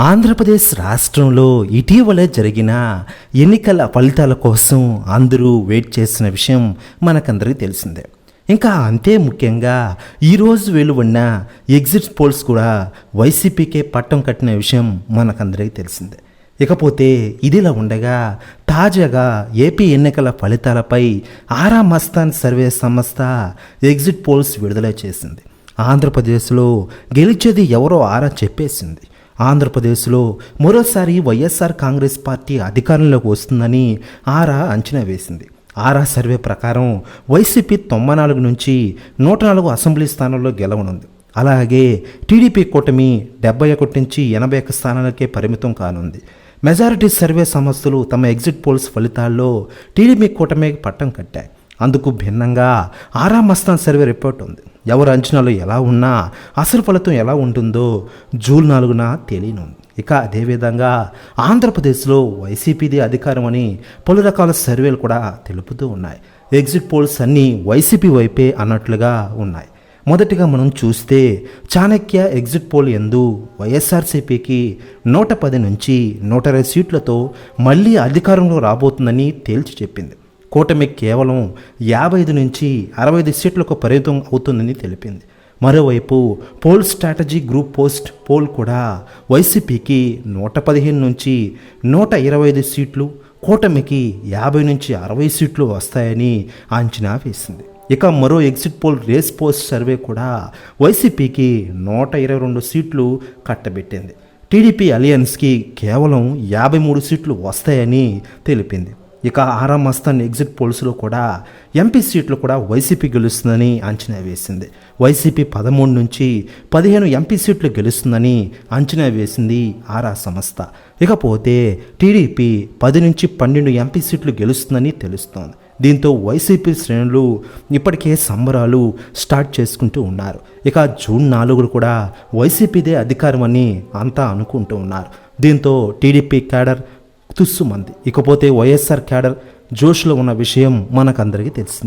ఆంధ్రప్రదేశ్ రాష్ట్రంలో ఇటీవల జరిగిన ఎన్నికల ఫలితాల కోసం అందరూ వెయిట్ చేసిన విషయం మనకందరికీ తెలిసిందే. ఇంకా అంతే ముఖ్యంగా ఈరోజు వెలువడిన ఎగ్జిట్ పోల్స్ కూడా వైసీపీకే పట్టం కట్టిన విషయం మనకందరికీ తెలిసిందే. ఇకపోతే ఇదిలా ఉండగా తాజాగా ఏపీ ఎన్నికల ఫలితాలపై ఆరా మస్తాన్ సర్వే సంస్థ ఎగ్జిట్ పోల్స్ విడుదల చేసింది. ఆంధ్రప్రదేశ్లో గెలిచేది ఎవరో ఆరా చెప్పేసింది. ఆంధ్రప్రదేశ్లో మరోసారి వైఎస్ఆర్ కాంగ్రెస్ పార్టీ అధికారంలోకి వస్తుందని ఆరా అంచనా వేసింది. ఆరా సర్వే ప్రకారం వైసీపీ తొంభై నాలుగు నుంచి నూట నాలుగు అసెంబ్లీ స్థానాల్లో గెలవనుంది. అలాగే టీడీపీ కూటమి డెబ్బై ఒకటి నుంచి ఎనభై ఒక్క స్థానాలకే పరిమితం కానుంది. మెజారిటీ సర్వే సంస్థలు తమ ఎగ్జిట్ పోల్స్ ఫలితాల్లో టీడీపీ కూటమి పట్టం కట్టాయి. అందుకు భిన్నంగా ఆరా మస్తాన్ సర్వే రిపోర్ట్ ఉంది. ఎవరి అంచనాలు ఎలా ఉన్నా అసలు ఫలితం ఎలా ఉంటుందో జూన్ నాలుగున తెలియను. ఇక అదేవిధంగా ఆంధ్రప్రదేశ్లో వైసీపీది అధికారం అని పలు రకాల సర్వేలు కూడా తెలుపుతూ ఉన్నాయి. ఎగ్జిట్ పోల్స్ అన్నీ వైసీపీ వైపే అన్నట్లుగా ఉన్నాయి. మొదటిగా మనం చూస్తే చాణక్య ఎగ్జిట్ పోల్ ఎందు వైఎస్ఆర్సీపీకి నూట పది నుంచి నూట ఇరవై సీట్లతో మళ్ళీ అధికారంలో రాబోతుందని తేల్చి చెప్పింది. కూటమి కేవలం యాభై ఐదు నుంచి అరవై ఐదు సీట్లకు పరిమితం అవుతుందని తెలిపింది. మరోవైపు poll strategy group post poll కూడా వైసీపీకి నూట పదిహేను నుంచి నూట ఇరవై ఐదు సీట్లు కూటమికి యాభై నుంచి అరవై సీట్లు వస్తాయని అంచనా వేసింది. ఇక మరో exit poll race post survey కూడా వైసీపీకి నూట ఇరవై రెండు సీట్లు కట్టబెట్టింది. టీడీపీ అలయన్స్కి కేవలం యాభై మూడు సీట్లు వస్తాయని తెలిపింది. ఇక ఆరాం మస్తాన్ ఎగ్జిట్ పోల్స్లో కూడా ఎంపీ సీట్లు కూడా వైసీపీ గెలుస్తుందని అంచనా వేసింది. వైసీపీ పదమూడు నుంచి పదిహేను ఎంపీ సీట్లు గెలుస్తుందని అంచనా వేసింది ఆరా సంస్థ. ఇకపోతే టీడీపీ పది నుంచి పన్నెండు ఎంపీ సీట్లు గెలుస్తుందని తెలుస్తోంది. దీంతో వైసీపీ శ్రేణులు ఇప్పటికే సంబరాలు స్టార్ట్ చేసుకుంటూ ఉన్నారు. ఇక జూన్ నాలుగులు కూడా వైసీపీదే అధికారం అని అంతా అనుకుంటూ ఉన్నారు. దీంతో టీడీపీ క్యాడర్ తుస్సుమంది ఇకపోతే వైఎస్ఆర్ క్యాడర్ జోష్లో ఉన్న విషయం మనకందరికీ తెలిసిందే.